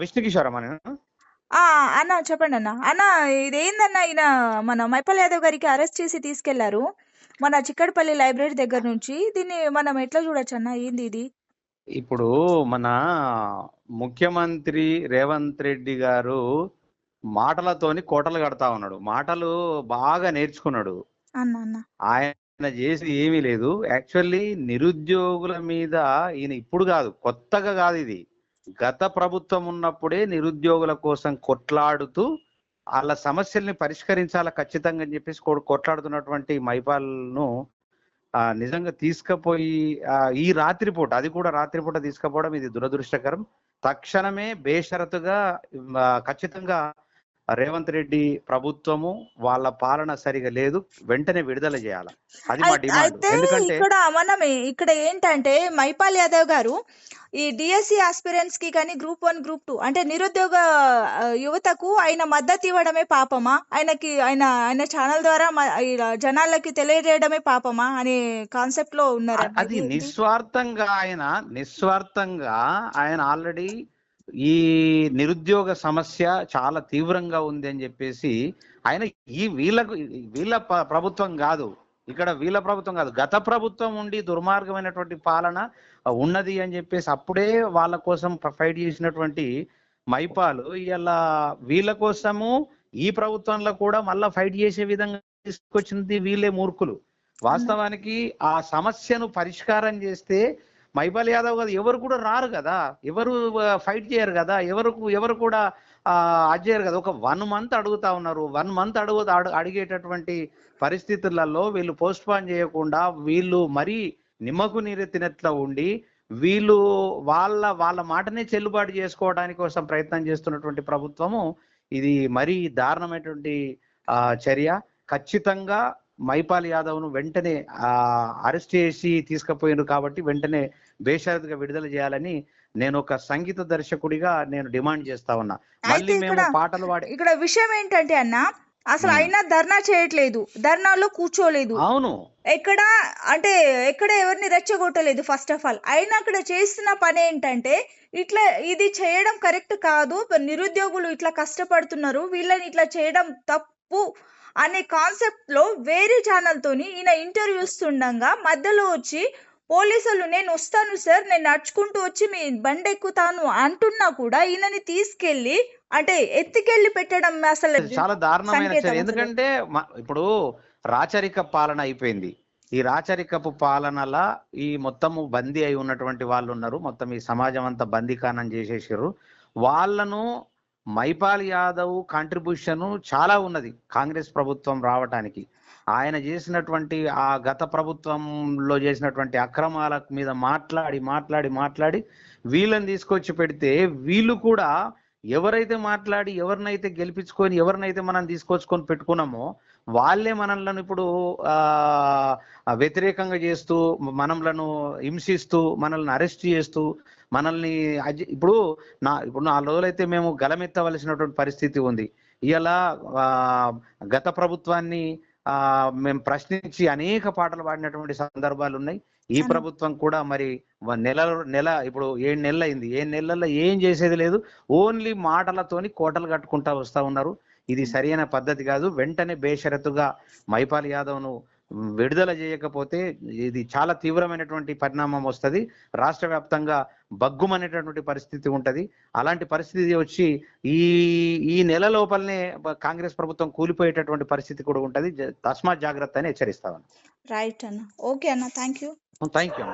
విష్ణు నేను? ఆ అన్న చెప్పండి అన్న. అన్న ఇదేందన్న ఈయన మన మైపల్ యాదవ్ గారికి అరెస్ట్ చేసి తీసుకెళ్ళారు. మన చిక్కడపల్లి లైబ్రరీ దగ్గర నుంచి. దీన్ని మనం ఎట్లా చూడొచ్చు అన్న? ఏంది ఇది? ఇప్పుడు మన ముఖ్యమంత్రి రేవంత్ రెడ్డి గారు మాటలతోని కోటలు కడతా ఉన్నాడు. మాటలు బాగా నేర్చుకున్నాడు. అన్న అన్న. ఆయన చేసి ఏమీ లేదు. యాక్చువల్లీ నిరుద్యోగుల మీద ఈయన ఇప్పుడు కాదు కొత్తగా కాదు ఇది. గత ప్రభుత్వం ఉన్నప్పుడే నిరుద్యోగుల కోసం కొట్లాడుతూ వాళ్ళ సమస్యల్ని పరిష్కరించాలా ఖచ్చితంగా అని చెప్పేసి కొట్లాడుతున్నటువంటి మైపాల్ను ఆ, నిజంగా తీసుకుపోయి ఈ రాత్రిపూట అది కూడా రాత్రిపూట తీసుకుపోవడం ఇది దురదృష్టకరం. తక్షణమే బేషరతుగా ఖచ్చితంగా రేవంత్ రెడ్డి ప్రభుత్వము వాళ్ళ పాలన సరిగా లేదు వెంటనే విడుదల చేయాలి. అది మా డిమాండ్. ఎందుకంటే ఇక్కడ మనం ఇక్కడ ఏంటంటే మైపాల్ యాదవ్ గారు ఈ డిఎస్సి ఆస్పిరెంట్స్కి కానీ గ్రూప్ వన్ గ్రూప్ టూ అంటే నిరుద్యోగ యువతకు ఆయన మద్దతు ఇవ్వడమే పాపమా? ఆయనకి ఆయన ఆయన ఛానల్ ద్వారా జనాలకి తెలియజేయడమే పాపమా అనే కాన్సెప్ట్లో ఉన్నారు అది నిస్వార్థంగా ఆయన నిస్వార్థంగా ఆయన ఆల్రెడీ ఈ నిరుద్యోగ సమస్య చాలా తీవ్రంగా ఉంది అని చెప్పేసి ఆయన ఈ వీళ్ళకు వీళ్ళ ప్రభుత్వం కాదు. ఇక్కడ వీళ్ళ ప్రభుత్వం కాదు. గత ప్రభుత్వం ఉండి దుర్మార్గమైనటువంటి పాలన ఉన్నది అని చెప్పేసి అప్పుడే వాళ్ళ కోసం ఫైట్ చేసినటువంటి మైపాలు ఇలా వీళ్ళ కోసము ఈ ప్రభుత్వంలో కూడా మళ్ళా ఫైట్ చేసే విధంగా తీసుకొచ్చింది వీళ్ళే మూర్ఖులు. వాస్తవానికి ఆ సమస్యను పరిష్కారం చేస్తే మైపాల్ యాదవ్ కదా ఎవరు కూడా రారు కదా. ఎవరు ఫైట్ చేయరు కదా. ఎవరు ఎవరు కూడా ఆ, కదా. ఒక వన్ మంత్ అడుగుతా ఉన్నారు. వన్ మంత్ అడుగు అడిగేటటువంటి పరిస్థితులలో వీళ్ళు పోస్ట్ పోన్ చేయకుండా వీళ్ళు మరీ నిమ్మకు నీరెత్తినట్ల ఉండి వీళ్ళు వాళ్ళ వాళ్ళ మాటనే చెల్లుబాటు చేసుకోవడానికి కోసం ప్రయత్నం చేస్తున్నటువంటి ప్రభుత్వము ఇది మరీ దారుణమైనటువంటి చర్య. ఖచ్చితంగా మైపాల్ యాదవ్ను వెంటనే అరెస్ట్ చేసి తీసుకుపోయినారు కాబట్టి వెంటనే బేషరతుగా విడుదల చేయాలని నేను ఒక సంగీత దర్శకుడిగా నేను డిమాండ్ చేస్తా ఉన్నా. మళ్ళీ మేము ఇక్కడ పాటలు పాడి ఇక్కడ విషయం ఏంటంటే అన్న అసలు. ఆయన ధర్నా చేయట్లేదు. ధర్నాలో కూర్చోలేదు. అవును. ఎక్కడ అంటే ఎక్కడ ఎవరిని రెచ్చగొట్టలేదు ఫస్ట్ ఆఫ్ ఆల్. ఆయన అక్కడ చేస్తున్న పని ఏంటంటే ఇట్లా ఇది చేయడం కరెక్ట్ కాదు. నిరుద్యోగులు ఇట్లా కష్టపడుతున్నారు. వీళ్ళని ఇట్లా చేయడం తప్పు అనే కాన్సెప్ట్లో వేరే ఛానల్ తోని ఈయన ఇంటర్వ్యూ ఇస్తుండగా మధ్యలో వచ్చి పోలీసులు నేను వస్తాను సార్ నేను నడుచుకుంటూ వచ్చి మీ బండి ఎక్కుతాను అంటున్నా కూడా ఈయనని తీసుకెళ్ళి అంటే ఎత్తుకెళ్ళి పెట్టడం అసలు చాలా దారుణమైన. ఎందుకంటే ఇప్పుడు రాచరిక పాలన అయిపోయింది. ఈ రాచరికపు పాలనల ఈ మొత్తము బందీ అయి ఉన్నటువంటి వాళ్ళు ఉన్నారు మొత్తం ఈ సమాజం అంతా బందీకానం చేసేసారు వాళ్ళను మైపాల్ యాదవ్ కాంట్రిబ్యూషన్ చాలా ఉన్నది కాంగ్రెస్ ప్రభుత్వం రావటానికి. ఆయన చేసినటువంటి ఆ గత ప్రభుత్వంలో చేసినటువంటి అక్రమాల మీద మాట్లాడి మాట్లాడి మాట్లాడి వీళ్ళని తీసుకొచ్చి పెడితే వీళ్ళు కూడా ఎవరైతే మాట్లాడి ఎవరినైతే గెలిపించుకొని ఎవరినైతే మనం తీసుకొచ్చుకొని పెట్టుకున్నామో వాళ్ళే మనల్ని ఇప్పుడు ఆ వ్యతిరేకంగా చేస్తూ మనలను హింసిస్తూ మనల్ని అరెస్ట్ చేస్తూ మనల్ని ఇప్పుడు నా ఇప్పుడు నాలుగు రోజులైతే మేము గలమెత్తవలసినటువంటి పరిస్థితి ఉంది. ఇలా గత ప్రభుత్వాన్ని మేము ప్రశ్నించి అనేక పాటలు పాడినటువంటి సందర్భాలు ఉన్నాయి. ఈ. ప్రభుత్వం కూడా మరి నెల నెల ఇప్పుడు ఏడు నెలలు అయింది ఏడు నెలల్లో ఏం చేసేది లేదు. ఓన్లీ మాటలతోని కోటలు కట్టుకుంటా వస్తా ఉన్నారు. ఇది సరైన పద్ధతి కాదు. వెంటనే బేషరతుగా మైపాల్ యాదవ్ను విడుదల చేయకపోతే ఇది చాలా తీవ్రమైనటువంటి పరిణామం వస్తది. రాష్ట్ర వ్యాప్తంగా బగ్గుమనేటటువంటి పరిస్థితి ఉంటది. అలాంటి పరిస్థితి వచ్చి ఈ ఈ నెల లోపలనే కాంగ్రెస్ ప్రభుత్వం కూలిపోయేటటువంటి పరిస్థితి కూడా ఉంటది. తస్మాత్ జాగ్రత్త అని హెచ్చరిస్తాను రైట్ అన్న. ఓకే అన్న. Thank you thank you